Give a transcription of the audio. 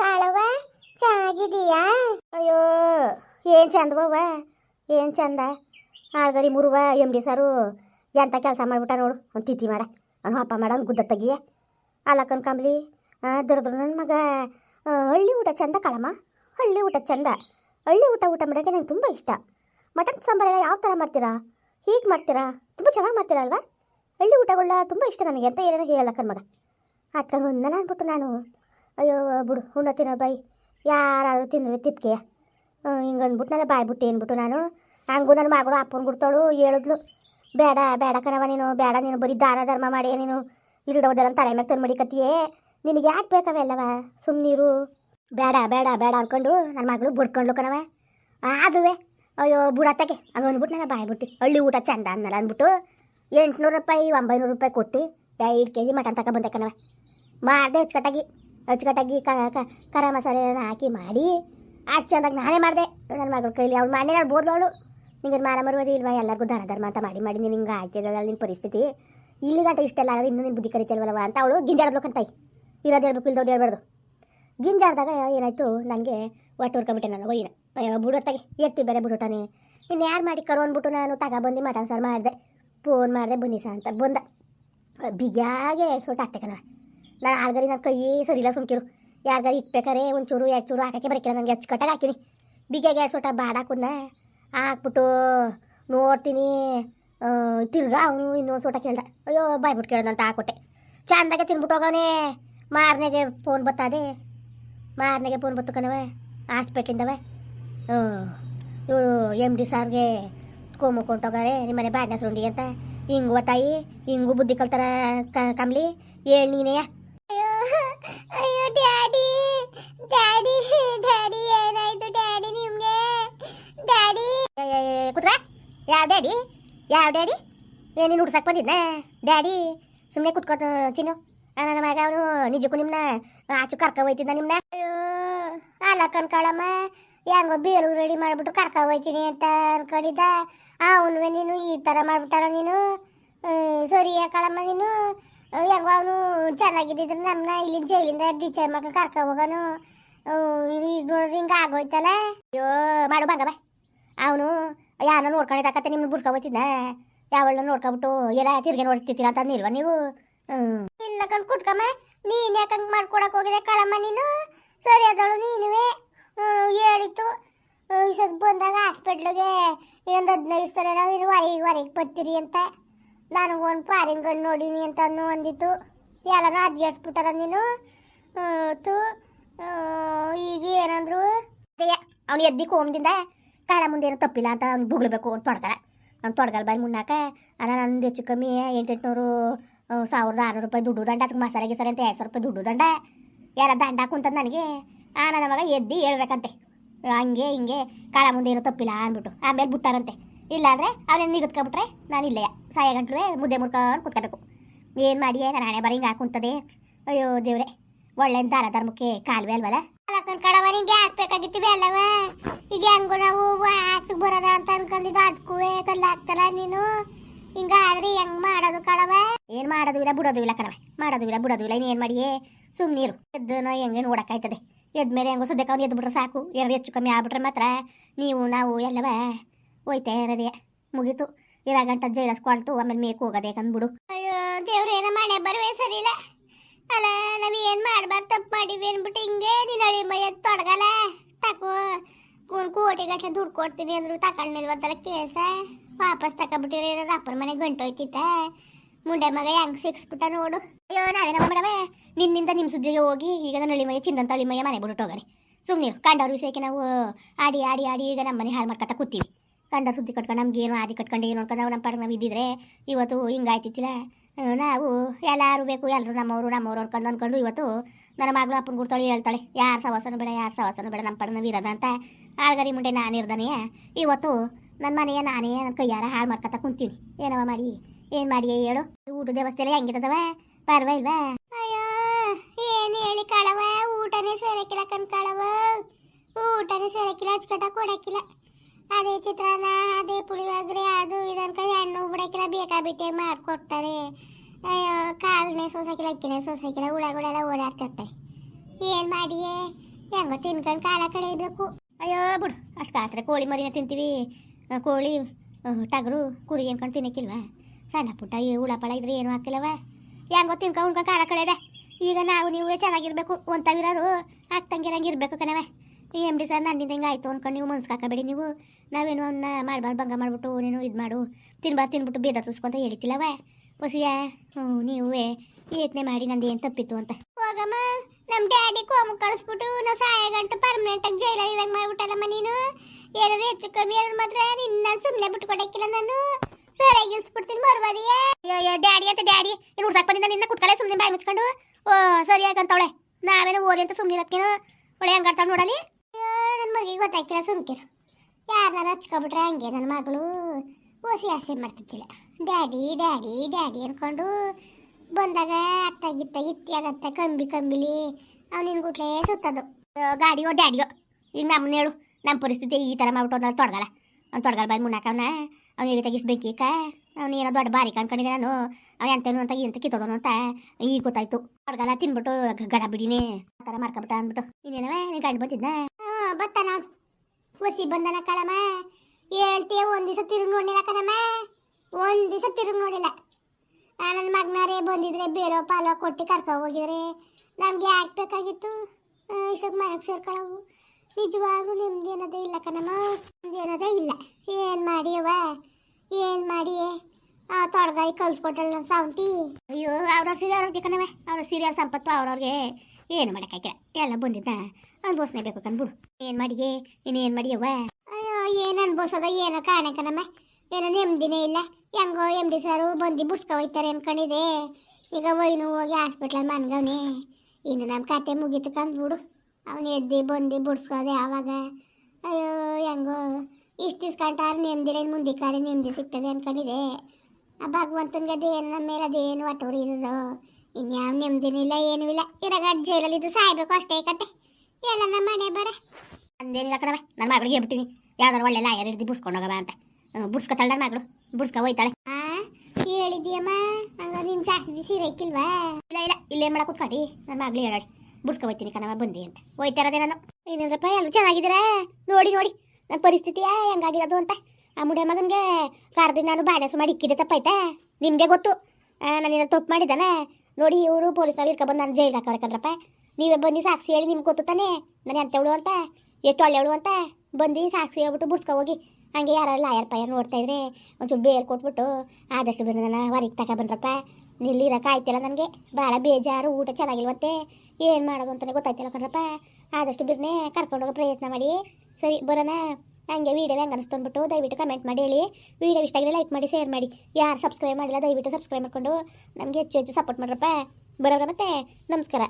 ಕಾಳವ ಚೆನ್ನಾಗಿದೀಯಾ ಅಯ್ಯೋ, ಏನು ಚಂದವವ ಏನು ಚಂದ? ಆಳ್ಗರಿ ಮುರುವ ಡಿ ಸಾರು ಎಂಥ ಕೆಲಸ ಮಾಡಿಬಿಟ್ಟ ನೋಡು, ಒಂದು ತಿಥಿ ಮಾಡ. ಅವ್ನು ಹಪ್ಪ ಮಾಡ, ಅವ್ನು ಗುದ್ದ ತೆಗಿಯ. ಅಲ್ಲಕ್ಕನ್ ಕಂಬ್ಲಿ ದರ್ದ್ರ ನನ್ನ ಮಗ. ಹಳ್ಳಿ ಊಟ ಚಂದ ಕಳಮ್ಮ. ಹಳ್ಳಿ ಊಟ ಚಂದ. ಹಳ್ಳಿ ಊಟ ಊಟ ಮಾಡಕ್ಕೆ ನಂಗೆ ತುಂಬ ಇಷ್ಟ. ಮಟನ್ ಸಾಂಬಾರೆಲ್ಲ ಯಾವ ಥರ ಮಾಡ್ತೀರಾ? ಹೀಗೆ ಮಾಡ್ತೀರಾ? ತುಂಬ ಚೆನ್ನಾಗಿ ಮಾಡ್ತೀರಾ ಅಲ್ವಾ? ಹಳ್ಳಿ ಊಟಗಳ ತುಂಬ ಇಷ್ಟ ನನಗೆ ಅಂತ ಏನೇನೋ ಹೇಳಕ್ಕನ್ ಮಗ. ಹತ್ಕೊಂಡು ಒಂದಲ್ಲ ಅಂದ್ಬಿಟ್ಟು ನಾನು ಬಿಡು, ಉಣ್ಣ ತಿನ್ನೋ ಬೈ ಯಾರಾದರೂ ತಿಂದ್ರೆ ತಿಪ್ಕೆ ಹಿಂಗೆ ಅಂದ್ಬಿಟ್ಟು ಬಾಯ್ ಬಿಟ್ಟು ಏನ್ಬಿಟ್ಟು ನಾನು. ಹಂಗೂ ನನ್ನ ಮಗಳು ಅಪ್ಪನ ಗುಡ್ತಾಳು, ಹೇಳಿದ್ಲು, ಬೇಡ ಬೇಡ ಕಣವ ನೀನು, ಬೇಡ ನೀನು, ಬರೀ ದಾನ ಧರ್ಮ ಮಾಡಿ ನೀನು. ಇಲ್ದವದಲ್ಲ ತಲೆ ಮ್ಯಾಗ ತಂದು ಮಡಿಕತ್ತಿಯೇ ನಿನಗೆ ಯಾಕೆ ಬೇಕವೆಲ್ಲವ ಸುಮ್ಮನೀರು ಬೇಡ ಬೇಡ ಬೇಡ ಅನ್ಕೊಂಡು ನನ್ನ ಮಗಳು ಬುಡ್ಕೊಂಡ್ಲು ಕಣವ ಆದುವೆ ಅಯ್ಯೋ ಬುಡತ್ತಗೆ ಹಂಗೆ ಅಂದ್ಬಿಟ್ಟು ನಾನು ಬಾಯಿ ಬಿಟ್ಟು. ಹಳ್ಳಿ ಊಟ ಚಂದ ಅನ್ನಲ್ಲ ಅಂದ್ಬಿಟ್ಟು ಎಂಟುನೂರು ರೂಪಾಯಿ, ಒಂಬೈನೂರು ರೂಪಾಯಿ ಕೊಟ್ಟು ಎರಡು ಕೆ ಜಿ ಮಟನ್ ತಕ ಬಂದೆ ಕಣವ ಮಾಡಿದೆ ಅಚ್ಚುಕಟ್ಟಾಗಿ ಅಚ್ಚುಕಟ್ಟಾಗಿ ಕ, ಕ- ಖರ ಮಸಾಲೆ ಹಾಕಿ ಮಾಡಿ, ಅಷ್ಟು ಚೆಂದಾಗಿ ನಾನೇ ಮಾಡಿದೆ. ನನ್ನ ಮಗಳ ಕೈಲಿ, ಅವ್ಳು ಮನೆ ನಾನು ಬೋದ್ಲವಳು ನಿಂಗೆ ಮಾನ ಮರುವುದೇ ಇಲ್ವಾ? ಎಲ್ಲರಿಗೂ ದಾನ ಧರ್ಮ ಅಂತ ಮಾಡಿ ಮಾಡಿ, ನೀನು ಹಿಂಗೆ ಆಯ್ತಿದ್ದಲ್ಲ ನಿನ್ನ ಪರಿಸ್ಥಿತಿ. ಇಲ್ಲಿ ಗಂಟ ಇಷ್ಟೆಲ್ಲ ಆಗೋದು ಇನ್ನೂ ನಿನ್ನ ಬುದ್ಧಿ ಕರಿತಲ್ವಲ್ಲವ ಅಂತ ಅವಳು ಗಿಂಜಾಡ್ಬೇಕಂತಾಯಿ ಇರೋದು ಹೇಳ್ಬೇಕು, ಇಲ್ದೋದು ಹೇಳ್ಬಾರ್ದು. ಗಿಂಜಾಡ್ದಾಗ ಏನಾಯಿತು ನನಗೆ ಒಟ್ಟು ಹೊರ್ಕೊಂಬಿಟ್ಟೆ ಒಯ್ಯಿನ ಅಯ್ಯೋ ಬುಡತ್ತಾಗೆ ಎತ್ತಿ ಬೇರೆ ಬುಡಟಾನೆ ಇನ್ನು ಯಾರು ಮಾಡಿ ಕರೋ ಅಂದ್ಬಿಟ್ಟು ನಾನು ತಗೊಬಂದು ಮಟನ್ ಸಾರು ಮಾಡಿದೆ. ಫೋನ್ ಮಾಡಿದೆ, ಬನ್ನಿ ಸಾ ಅಂತ ಬಂದ. ಬಿಗಿಯಾಗೆ ಸೋಟ್ ಹಾಕ್ತೆ ಕಣ ನಾನು ಆಲ್ಗರಿ ನನ್ನ ಕೈ ಸರಿಲ್ಲ ಸುಮ್ಕಿರು. ಯಾರ್ಗಾರು ಇಕ್ಬೇಕಾರೆ ಚೂರು, ಎರಡು ಚೂರು ಹಾಕಕ್ಕೆ ಬರಕಿಲ್ಲ ನನಗೆ ಅಚ್ಚುಕಟ್ಟಾಗಿ ಹಾಕಿನಿ ಬಿಗಿಯಾಗಿ ಎರಡು ಸೋಟ ಬಾಡ ಕುನ್ನ ಹಾಕ್ಬಿಟ್ಟು ನೋಡ್ತೀನಿ ತಿರ್ಗಾ ಅವನು ಇನ್ನೊಂದು ಸೋಟ ಕೇಳ್ದ, ಅಯ್ಯೋ ಬಾಯ್ಬಿಟ್ಟು ಕೇಳ್ದಂತ ಹಾಕೊಟ್ಟೆ. ಚಂದಾಗೆ ತಿನ್ಬಿಟ್ಟು ಹೋಗವನೆ, ಮಾರನೆಗೆ ಫೋನ್ ಬತ್ತದೆ. ಮಾರನೆಗೆ ಫೋನ್ ಬತ್ತು ಹಾಸುಪೇಟೆಂದವ ಹ್ಞೂ ಇವರು ಎಂ ಡಿ ಸಾರ್ಗೆ ಕೋಮು ಕೊಂಟೋಗಾರೆ ನಿಮ್ಮನೆ ಬ್ಯಾಡ್ನೆಸ್ ಸುಂಡಿ ಅಂತ. ಹಿಂಗು ತಾಯಿ ಹಿಂಗು ಬುದ್ಧಿ ಕಲ್ತಾರ ಕಮ್ಲಿ, ಹೇಳಿ ನೀನೇ. ಡ್ಯಾಡಿ ಡ್ಯಾಡಿ ಡ್ಯಾಡಿ, ಏನಾಯ್ತು ಡ್ಯಾಡಿ ನಿಮ್ಗೆ? ಡ್ಯಾಡಿ. ಕುತ್ರ? ಯಾವ ಡ್ಯಾಡಿ? ಯಾವ ಡ್ಯಾಡಿ? ಏ, ನೀನು ಹುಡ್ಸಕ್ ಬಂದಿದ್ನ? ಡ್ಯಾಡಿ ಸುಮ್ಮನೆ ಕುತ್ಕೋತ, ಚಿನ್ನು. ನನ್ನ ಮಗ ಅವನು ನಿಜಕ್ಕೂ ನಿಮ್ಮನ್ನ ಆಚು ಕರ್ಕ ಹೋಯ್ತಿದ್ದ ನಿಮ್ಮನ್ನ ಅಯ್ಯೋ, ಅಲ್ಲ ಕಣ್ಕಳಮ್ಮ ಹೆಂಗೋ ಬೇಲು ರೆಡಿ ಮಾಡಿಬಿಟ್ಟು ಕರ್ಕ ಹೋಯ್ತೀನಿ ಅಂತ ಅನ್ಕೊಂಡಿದ್ದ. ಅವನು ನೀನು ಈ ಥರ ಮಾಡ್ಬಿಟ್ಟಾರ ನೀನು? ಸರಿ ಕಳಮ್ಮ ನೀನು? ಹೆಂಗೋ ಅವನು ಚೆನ್ನಾಗಿದ್ದಿದ್ರೆ ನಮ್ಮನ್ನ ಇಲ್ಲಿ ಜೈಲಿಂದ ಟೀಚರ್ ಮಕ್ಕಳು ಕರ್ಕೊ ಈಗ ಹಿಂಗೆ ಆಗೋಯ್ತಲ್ಲ. ಅಯ್ಯೋ, ಮಾಡು ಬಂಗವ ಅವನು ಯಾರನ್ನ ನೋಡ್ಕೊಂಡಿದ್ದಾಕತ್ತೆ ನಿಮ್ನ ಬುಡ್ಕೊಬೋತಿದ್ದ ಯಾವಳನ್ನ ನೋಡ್ಕೊಬಿಟ್ಟು ಎಲ್ಲ ತಿರ್ಗಿ ನೋಡ್ತಿರ್ತೀರ ಅಂತ ನಿಲ್ವ ನೀವು? ಇಲ್ಲ ಕಣ್, ಕೂತ್ಕಮ್ಮ. ನೀನ್ ಯಾಕಂಗ್ ಮಾಡ್ಕೊಡಕ್ಕೆ ಹೋಗಿದೆ ಕಳಮ್ಮ ನೀನು? ಸರಿ ಅದಳು ನೀನುವೆ. ಹೇಳಿತ್ತು. ಈ ಸತ್ ಬಂದಾಗ ಹಾಸ್ಪಿಟ್ಲಿಗೆ ಇನ್ನೊಂದು ಹದಿನೈದು ಸಲ ನಾವು ಇನ್ನು ಹೊರಗೆ ಹೊರಗೆ ಬರ್ತೀರಿ ಅಂತ. ನನಗೆ ಒಂದು ಪಾರಿನ ಗಂಡು ನೋಡೀನಿ ಅಂತ ಅಂದಿತ್ತು ಎಲ್ಲನೂ ಅದ್ಗೇರ್ಸ್ಬಿಟ್ಟಾರ ನೀನು? ತು ಈಗ ಏನಂದ್ರು? ಅವ್ನು ಎದ್ದಿ ಕೋಮದಿಂದ ಕಾಳ ಮುಂದೆ ಏನೋ ತಪ್ಪಿಲ್ಲ ಅಂತ ಅವ್ನು ಬುಗ್ಳಬೇಕು ಅಂತ ತೊಡ್ಕಲ್ಲ ಅವ್ನು ತೊಡ್ಗಲ್ ಬಾಯಿ ಮುನ್ನಾಕ ಅಲ್ಲ ನಂದು ಹೆಚ್ಚು ಕಮ್ಮಿ ಎಂಟೆಂಟ್ನೂರು ಸಾವಿರದ ಆರುನೂರು ರೂಪಾಯಿ ದುಡ್ಡು ದಂಡ, ಅದಕ್ಕೆ ಮಸಾಲೆ ಗಿಸರ ಅಂತ ಎರಡು ಸಾವಿರ ರೂಪಾಯಿ ದುಡ್ಡು ದಂಡ. ಎಲ್ಲ ದಂಡ ಕುಂತದ ನನಗೆ? ಆ, ನನ್ನ ಮಗ ಎದ್ದಿ ಹೇಳ್ಬೇಕಂತೆ. ಹಂಗೆ, ಹಿಂಗೆ ಕಾಳ ಮುಂದೆ ಏನೋ ತಪ್ಪಿಲ್ಲ ಅಂದ್ಬಿಟ್ಟು. ಆಮೇಲೆ ಬಿಟ್ಟಾರಂತೆ. ಇಲ್ಲಾಂದ್ರೆ ಅವನೇನು ನಿಗದ್ಕೊಬಿಟ್ರೆ? ನಾನು ಇಲ್ಲೇ ಸಾಯ ಗಂಟ್ಲೇ ಮುದ್ದೆ ಮುರ್ಕೊಂಡು ಕುತ್ಕೋಬೇಕು ಏನು ಮಾಡಿ ನಾನು ಹಣೆ ಬರ ಹಿಂಗೆ ಕುಂತದೆ ಅಯ್ಯೋ ದೇವ್ರೆ, ಒಳ್ಳೆ ದಾರ ಧರ್ಮಕ್ಕೆ ಕಾಲುವೆ ಅಲ್ವಲ್ಲ? ಕಡವ ನಿಂಗೆ ಹಾಕ್ಬೇಕಾಗಿತ್ತೀವಿ ಅಲ್ಲವ? ಈಗ ಹೆಂಗು ನಾವು ಆಚೆಗೆ ಬರೋದ ಅಂತ ಅನ್ಕೊಂಡಿದ್ದು ಅದಕ್ಕೂ ಕಲ್ಲ ಹಾಕ್ತಲ್ಲ ನೀನು? ಹಿಂಗಾದ್ರೆ ಹೆಂಗ್ ಮಾಡೋದು ಕಡವ ಏನು ಮಾಡೋದು ಇಲ್ಲ, ಬಿಡೋದು ಇಲ್ಲ ಕಣವ ಮಾಡೋದು ಇಲ್ಲ, ಬಿಡೋದು ಇಲ್ಲ ಏನು ಮಾಡಿಯೇ? ಸುಮ್ನೀರು ಎದ್ದನ ಹೆಂಗೆ ನೋಡಕ್ಕಾಯ್ತದೆ. ಎದ್ದ ಮೇಲೆ ಹೆಂಗೋ ಸದ್ಯಕ್ಕೆ ಅವ್ನು ಎದ್ಬಿಟ್ರೆ ಸಾಕು. ಎರಡು ಹೆಚ್ಚು ಕಮ್ಮಿ ಆಗ್ಬಿಟ್ರೆ ಮಾತ್ರ ನೀವು, ನಾವು ಎಲ್ಲವ ಹೋಯ್ತಾ ಇರೋದೇ. ಮುಗೀತು. ಇರಾಗಂಟ ಜೈಲಸ್ಕೊಳ್ತು ಆಮೇಲೆ ಮೇಕ್ ಹೋಗೋದೇ ಕಂದ್ಬಿಡು. ಅಯ್ಯೋ ದೇವ್ರೇನ ಮನೆ ಬರುವೆ ಸರಿಲ್ಲ ಅಲ್ಲ, ನಾವ್ ಏನು ಮಾಡ್ಬಾರ್ದು, ತಪ್ಪು ಮಾಡಿವಿ ಅಂದ್ಬಿಟ್ಟು ಹಿಂಗೆ ನೀನು ಅಳಿ ಮೈ ತೊಡಗಲ್ಲ. ತಕೋ ಒಂದು ಕೋಟಿ ಗಟ್ಟಲೆ ದುಡ್ಡು ಕೊಡ್ತೀನಿ ಅಂದ್ರು ತಗೊಂಡಿಲ್ವತ್ತಲ್ಲ ಕೇಸ. ವಾಪಸ್ ತಕೊಂಬಿಟ್ಟಿರಿ ಅಪ್ಪನ ಮನೆ ಗಂಟು ಹೋಯ್ತಿತ್ತ. ಮುಂಡೆ ಮಗ ಹೆಂಗ್ ಸಿಕ್ಸ್ಬಿಟ್ಟ ನೋಡು. ಅಯ್ಯೋ ನಾವೇನವ ಮೇಡಮೇ ನಿನ್ನಿಂದ ನಿಮ್ಮ ಸುದ್ದಿಗೆ ಹೋಗಿ ಈಗ ನನ್ನ ಅಳಿಮಯ್ಯ ಚಿಂದಂತ ಅಳಿಮಯ್ಯ ಮನೆ ಬಿಟ್ಟು ಹೋಗರಿ ಸುಮ್ಮನೆ ಕಂಡವ್ರ ವಿಷಯಕ್ಕೆ ನಾವು ಆಡಿ ಆಡಿ ಆಡಿ ಈಗ ನಮ್ಮ ಮನೆ ಹಾಳು ಮಾಡ್ಕೊತ ಕೂತೀವಿ. ಕಂಡ ಸುದ್ದಿ ಕಟ್ಕೊಂಡು ನಮ್ಗೆ ಏನು ಆದಿ ಕಟ್ಕೊಂಡು ಏನು ಅನ್ಕೊಂಡು ನಮ್ಮ ಪಾಡಿಗೆ ನಾವು ಇದ್ದಿದ್ರೆ ಇವತ್ತು ಹಿಂಗಾಯ್ತಿತ್ತಿಲ್ಲ ನಾವು ಎಲ್ಲರೂ ಬೇಕು ಎಲ್ಲರೂ ನಮ್ಮವರು ನಮ್ಮವರು ಅನ್ಕೊಂಡು ಅನ್ಕೊಂಡು ಇವತ್ತು ನನ್ನ ಮಗಳು ಅಪ್ಪನ ಕೊಡ್ತಾಳೆ ಹೇಳ್ತಾಳೆ, ಯಾರು ಸವಾಸನೂ ಬೇಡ, ಯಾರು ಸವಾಸನೂ ಬೇಡ, ನಮ್ಮ ಪಾಡಿಗೆ ನಾವು ಅಂತ. ಆಳ್ಗರಿ ಮುಂಡೆ ನಾನು ಇರ್ದಾನೆ, ಇವತ್ತು ನನ್ನ ಮನೆಯ ನಾನೇ ನನ್ನ ಕೈಯಾರ ಹಾಳು ಮಾಡ್ಕೊತ ಕುಂತೀನಿ. ಏನವ ಮಾಡಿ, ಏನು ಮಾಡಿ ಹೇಳು? ಊಟದ ವ್ಯವಸ್ಥೆ ಎಲ್ಲ ಹೆಂಗಿರ್ತದವ ಇಲ್ವಾ ಅಯ್ಯೋ, ಏನು ಹೇಳಿ ಕಳವ ಊಟನೇ ಸೇರಕ್ಕಿಲ್ಲ ಕಣ್ಕಳವ ಊಟನೇ ಸೇರಕ್ಕಿಲ್ಲ ಹಚ್ಕಟ ಕೊಡಕ್ಕಿಲ್ಲ ಅದೇ ಚಿತ್ರಾನ್ನ, ಅದೇ ಪುಳಿಯೋಗರೆ, ಅದು ಇದು ಅನ್ಕೊಂಡು ಹಣ್ಣು ಬೇಕಾ ಬೇಕಾಬಿಟ್ಟೆ ಮಾಡ್ಕೊಡ್ತಾರೆ. ಅಯ್ಯೋ, ಕಾಳನ್ನೇ ಸೋಸಾಕಿಲ್ಲ, ಅಕ್ಕಿನೇ ಸೋಸಾಕಿಲ್ಲ, ಹುಳಗಳೆಲ್ಲ ಓಡಾಡ್ತಿರ್ತಾರೆ ಏನು ಮಾಡಿಯೇ? ಹೆಂಗೋ ತಿನ್ಕೊಂಡು ಕಾಲ ಕಳೆಯಬೇಕು. ಅಯ್ಯೋ, ಬಿಡು, ಅಷ್ಟು ಕಾತ್ರೆ ಕೋಳಿ ಮರಿನ ತಿಂತೀವಿ. ಕೋಳಿ ಟಗರು, ಕುರಿ ಅನ್ಕೊಂಡು ತಿನ್ನಕ್ಕಿಲ್ವಾ? ಸಣ್ಣ ಪುಟ್ಟ ಈ ಹುಳ ಪಳ ಇದ್ರೆ ಏನು ಹಾಕಿಲ್ಲವ? ಹೆಂಗೋ ತಿನ್ಕೊಂಡು ಉಣ್ಕೊಂಡು ಕಾಲ ಕಳೆದೆ. ಈಗ ನಾವು ನೀವು ಚೆನ್ನಾಗಿರ್ಬೇಕು ಒಂತವಿರೋರು ಅಕ್ಕಂಗಿರಂಗೆ ಇರಬೇಕು ಕಣವೆ ಎಂ ಡಿ ಸರ್ ನನ್ನಿಂದ ಹಿಂಗೆ ಆಯಿತು ಅನ್ಕೊಂಡು ನೀವು ಮನ್ಸು ಹಾಕಬೇಡಿ ನೀವು. ನಾವೇನು ಅವನ್ನ ಮಾಡ್ಬಾರ್ದು ಭಂಗ ಮಾಡ್ಬಿಟ್ಟು ನೀನು ಇದು ಮಾಡು. ತಿನ್ಬಾರ್ದು ತಿನ್ಬಿಟ್ಟು ಬೇದ ತುಸ್ಕೊಂತ ಹೇಳಿತಿಲ್ಲವ ಹೊಸಿಯ ಹ್ಞೂ ನೀವೇ ಯತ್ನೆ ಮಾಡಿ ನಂದು ಏನು ತಪ್ಪಿತ್ತು ಅಂತ. ಹೋಗಮ್ಮ ನಮ್ಮ ಡ್ಯಾಡಿ ಕೋಮ್ ಕಳಿಸ್ಬಿಟ್ಟು ನಾವು ಸಾಯ ಗಂಟು ಪರ್ಮನೆಂಟಾಗಿ ಜೈಲಲ್ಲಿ ಇರಂಗ್ ಮಾಡ್ಬಿಟ್ಟಲ್ಲಮ್ಮ ನೀನು. ಏನಾದ್ರು ಹೆಚ್ಚು ಕಮ್ಮಿ ಆದ್ರೆ ಮಾತ್ರ ನಿನ್ನ ಸುಮ್ಮನೆ ಬಿಟ್ಕೊಡಕ್ಕಿಲ್ಲ ನಾನು. ಸರಿಯಾಗಿ ಇಲ್ಸ್ಬಿಡ್ತೀನಿ ಬರ್ಬೋದಿಯೇ ಅಯ್ಯೋ ಡ್ಯಾಡಿ ಅಂತ ಡ್ಯಾಡಿ. ಇನ್ನು ಹುಡ್ಸಕ್ ಬಂದಿದ್ದ ನಿನ್ನ ಕುತ್ಕಲೆ ಸುಮ್ಮನೆ ಬಾಯಿ ಮುಚ್ಕೊಂಡು. ಓ ಸರಿ ಆಗಂತವಳೆ ನಾವೇನು ಓದಿ ಅಂತ ಸುಮ್ಮನೆ ಇರತ್ತೇನು ಒಳ್ಳೆ ಹಂಗಾಡ್ತಾವ ನೋಡಲಿ? ನನ್ನ ಮಗಿಗೆ ಗೊತ್ತಾಯ್ತಿಲ್ಲ ಸುಮ್ಕಿರು. ಯಾರನ್ನಾರ ಹಚ್ಕೊಬಿಟ್ರೆ ಹಂಗೆ ನನ್ನ ಮಗಳು ಓಸಿ ಆಸೆ ಮಾಡ್ತಿದ್ದಿಲ್ಲ. ಡ್ಯಾಡಿ ಡ್ಯಾಡಿ ಡ್ಯಾಡಿ ಅನ್ಕೊಂಡು ಬಂದಾಗ ಅತ್ತ ಗಿತ್ತ ಇತ್ತಿಯಾಗತ್ತ ಕಂಬಿ ಕಂಬಿಲಿ ಅವನಿನ ಗುಟ್ಲೇ ಸುತ್ತದು. ಗಾಡಿಯೋ, ಡ್ಯಾಡಿಯೋ, ಈಗ ನಮ್ಮನ್ನ ಹೇಳು. ನಮ್ಮ ಪರಿಸ್ಥಿತಿ ಈ ಥರ ಮಾಡ್ಬಿಟ್ಟು ಅದ್ರಲ್ಲಿ ತೊಡಗಲ್ಲ ಅವ್ನು ತೊಡಗಲ್ಲ ಬಂದು ಮುನ್ನಾಕವನ ಅವ್ನು. ತೆಗಿಸ್ ಬೇಕೀಕ ಅವ್ನು ಏನೋ ದೊಡ್ಡ ಬಾರಿ ಅನ್ಕೊಂಡಿದ್ದೆ ನಾನು. ಅವ್ನು ಎಂತನು ಅಂತ ಎಂತ ಕಿತ್ತೋದನು ಅಂತ ಈಗ ಗೊತ್ತಾಯ್ತು. ತೊಡಗಲ್ಲ ತಿನ್ಬಿಟ್ಟು ಗಡ ಬಿಡಿನೇ. ಆ ಥರ ಮಾಡ್ಕೊಬಿಟ್ಟ ಅಂದ್ಬಿಟ್ಟು. ಇನ್ನೇನವ ನೀನು ಗಂಡು ಬಂದಿದ್ದ ಬತ್ತಾನ. ಒಸಿ ಬಂದನ ಕಳಮ ಹೇಳ್ತೀಯ, ಒಂದ್ ದಿವಸ ತಿರುಗಿ ನೋಡಿಲ್ಲ ಕಣಮ್ಮ. ಒಂದ್ ದಿವಸ ತಿರುಗಿ ನೋಡಿಲ್ಲ ನನ್ನ ಮಗನಾರೇ ಬಂದಿದ್ರೆ ಬೇರೋ ಪಾಲೋ ಕೊಟ್ಟು ಕರ್ಕೊ ಹೋಗಿದ್ರೆ ನಮ್ಗೆ ಯಾಕೆ ಬೇಕಾಗಿತ್ತು? ಇಷ್ಟೊತ್ತು ಮನೆಗೆ ಸೇರ್ಕೊಳ್ಳವು. ನಿಜವಾಗ್ಲೂ ನಿಮ್ದು ಏನದೇ ಇಲ್ಲ ಕಣಮ್ಮ. ನಿಮ್ದು ಏನದೇ ಇಲ್ಲ. ಏನು ಮಾಡಿಯವ ಏನು ಮಾಡಿ ಆ ತೊಡಗಾಯಿ ಕಲ್ಸ್ಕೊಟ್ಟಲ್ಲ ನನ್ನ ಸಾವಂತಿ. ಅಯ್ಯೋ, ಅವ್ರವ್ರ ಸೀರೆ ಅವ್ರಿಗೆ ಕಣವೆ ಅವ್ರ ಸೀರಿಯಲ್ ಸಂಪತ್ತು ಅವ್ರವ್ರಿಗೆ. ಏನು ಮಾಡೋಕ್ಕಾಗಿಲ್ಲ ಎಲ್ಲ ಬಂದಿದ್ದ. ಅನ್ಭವಿಸ್ಲೇಬೇಕು ಕಣ್ಬಿಡು ಏನು ಮಾಡಿಯೇ? ಏನ್ ಮಾಡಿಯವ್ವ? ಅಯ್ಯೋ, ಏನು ಅನ್ಭವಿಸೋದ? ಏನೋ ಕಾರಣ ಕಣಮ್ಮ? ಏನೋ ನೆಮ್ಮದಿನೇ ಇಲ್ಲ. ಹೆಂಗೋ ಎಂ ಡಿ ಸಾರು ಬಂದು ಬುಸ್ಕ ಹೋಯ್ತಾರೆ ಅನ್ಕೊಂಡಿದೆ ಈಗ ಒಯ್ನು ಹೋಗಿ ಹಾಸ್ಪಿಟ್ಲಲ್ಲಿ ಮನ್ಗವ್ನೆ. ಇನ್ನು ನಮ್ಮ ಕತೆ ಮುಗೀತು ಕಂದ್ಬಿಡು ಅವನು ಎದ್ದು ಬಂದು ಬುಡ್ಸ್ಕೋದೆ ಆವಾಗ. ಅಯ್ಯೋ, ಹೆಂಗೋ. ಇಷ್ಟು ಇಸ್ಕೊಂಟಾರ ನೆಮ್ಮದಿಲ್ಲ ಮುಂದೆ ಕಾರಿ ನೆಮ್ಮದಿ ಸಿಗ್ತದೆ ಅನ್ಕೊಂಡಿದೆ ಆ ಭಗವಂತನಿಗೆ ಅದೇನು ನಮ್ಮ ಮೇಲೆ ಅದೇನು ಒಟ್ಟೂರಿ ಇರೋದು ಇನ್ಯಾವ ನೆಮ್ಮದಿನೂ ಇಲ್ಲ ಏನೂ ಇಲ್ಲ. ಇರಗಡ್ ಜೈಲಲ್ಲಿ ಇದು ಸಾಯ್ಬೇಕು ಅಷ್ಟೇ ಕತೆ. ಎಲ್ಲ ನಮ್ಮ ಮನೆ ಬರ. ಅಂದೇನಿಲ್ಲ ಕಣವೆ ನನ್ನ ಮಗಳಿಗೆ ಹೇಳ್ಬಿಟ್ಟಿನಿ. ಯಾವ್ದಾರು ಒಳ್ಳೆ ಲಾಯರ್ ಹಿಡಿದು ಬುಡ್ಸ್ಕೊಂಡು ಹೋಗವ ಅಂತ. ಬುಡ್ಸ್ಕೊತಾಳೆ ನನ್ನ ಮಗಳು ಬುಡ್ಸ್ಕೊ ಹೋಯ್ತಾಳೆ. ಹೇಳಿದ್ಯಮ್ಮ ಹಂಗ ನಿನ್ ಜಾಸ್ತಿ ಸೀರೆ ಇಕ್ಕಿಲ್ವಾ? ಇಲ್ಲ ಇಲ್ಲ ಇಲ್ಲೇ ಮಾಡ ಕೂತ್ಕಾಟಿ ನನ್ನ ಮಗಳು ಹೇಳಿ ಬುಡ್ಸ್ಕೊ ಹೋಯ್ತೀನಿ ಕಣವ ಬಂದಿ ಅಂತ. ಹೋಯ್ತಾ ಇರೋದೇ ನಾನು. ಇನ್ನೇನಪ್ಪ ಎಲ್ಲರೂ ಚೆನ್ನಾಗಿದ್ದೀರಾ? ನೋಡಿ ನೋಡಿ ನನ್ನ ಪರಿಸ್ಥಿತಿ ಹೆಂಗಾಗಿರೋದು ಅಂತ. ಆ ಮುಡಿಯ ಮಗನಿಗೆ ಕಾರ್ದಿಂದ ನಾನು ಬಾಣಸು ಮಾಡಿ ಇಕ್ಕಿದೆ ತಪ್ಪಾಯ್ತಾ? ನಿಮಗೆ ಗೊತ್ತು. ನಾನು ತಪ್ಪು ಮಾಡಿದ್ದಾನೆ. ನೋಡಿ, ಇವರು ಪೊಲೀಸರು ಇಟ್ಕೊಬಂದು ನಾನು ಜೈಲ್ಗೆ ಹಾಕವ್ರೆ ಕಣ್ರಪ್ಪ. ನೀವೇ ಬನ್ನಿ ಸಾಕ್ಷಿ ಹೇಳಿ ನಿಮ್ಗೆ ಗೊತ್ತು ತಾನೇ? ನಾನು ಹೇಳು ಅಂತ? ಎಷ್ಟು ಒಳ್ಳೆಯವಳು ಅಂತ? ಬಂದು ಸಾಕ್ಷಿ ಹೇಳ್ಬಿಟ್ಟು ಬುಡ್ಸ್ಕೊ ಹೋಗಿ. ಹಂಗೆ ಯಾರು ಲಾಯರ್ ಪಾಯರ್ ನೋಡ್ತಾ ಇದ್ರೆ ಒಂಚೂರು ಬೇರೆ ಕೊಟ್ಬಿಟ್ಟು ಆದಷ್ಟು ಬಂದು ನನ್ನ ಹೊರಗೆ ತಕ ಬಂದ್ರಪ್ಪ. ನಿಲ್ಲಿರಕ್ಕೆ ಆಯ್ತಿಲ್ಲ ನನಗೆ. ಭಾಳ ಬೇಜಾರು, ಊಟ ಚೆನ್ನಾಗಿಲ್ವಂತೆ. ಏನು ಮಾಡೋದು ಅಂತಲೇ ಗೊತ್ತಾಯ್ತಿಲ್ಲ ಕಣ್ರಪ್ಪ. ಆದಷ್ಟು ಬಿರ್ನೆ ಕರ್ಕೊಂಡೋಗೋ ಪ್ರಯತ್ನ ಮಾಡಿ. ಸರಿ, ಬರೋಣ. ಹಂಗೆ ವೀಡಿಯೋ ಹೆಂಗೆ ಅನಿಸ್ತು ಅಂದ್ಬಿಟ್ಟು ದಯವಿಟ್ಟು ಕಮೆಂಟ್ ಮಾಡಿ ಹೇಳಿ. ವೀಡಿಯೋ ಇಷ್ಟ ಆಗಿದೆ ಲೈಕ್ ಮಾಡಿ ಶೇರ್ ಮಾಡಿ. ಯಾರು ಸಬ್ಸ್ಕ್ರೈಬ್ ಮಾಡಿಲ್ಲ ದಯವಿಟ್ಟು ಸಬ್ಸ್ಕ್ರೈಬ್ ಮಾಡ್ಕೊಂಡು ನಮಗೆ ಹೆಚ್ಚು ಹೆಚ್ಚು ಸಪೋರ್ಟ್ ಮಾಡ್ರಪ್ಪ. ಬರೋರ ಮತ್ತೆ ನಮಸ್ಕಾರ.